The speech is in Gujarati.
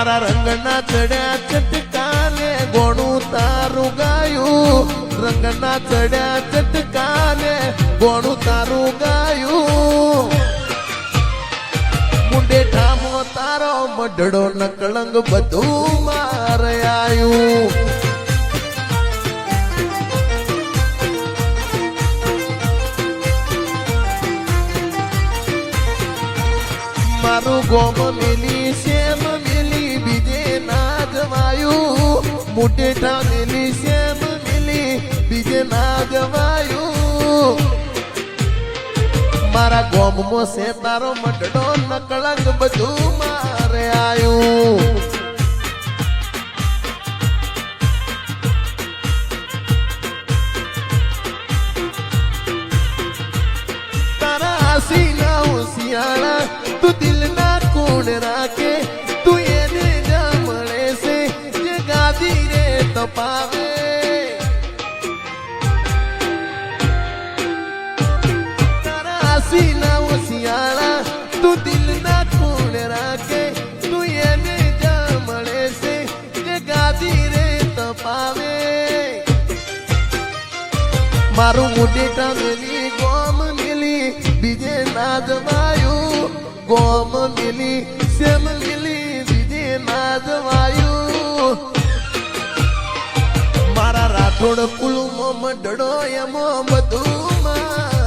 મારા રંગના ચડ્યા ચટકાને ગોણું તારું ગાયું. રંગના ચડ્યા ચટકાને ગોણું તારું ગાયું. મુંડે ઠામો તારો મઢડો નકળંગ બધું માર આયું. મારું ગોમ મિલી શેમ જવાયું મેલી સેમ મિલી, બીજે ના જવાયું મારા ગોમમાં છે તારો મટડો નકળંગ, બધું મારે આયું. તારા હસીના હું શિયાળા તું દિલના રે પાવે મળે છે જે રે તપાવે. મારું મુટેટા મેલી ગોમ મિલી, બીજે ના ગોમ મિલી, સેમ થોડકુલું મોમ ડડો એમ બધું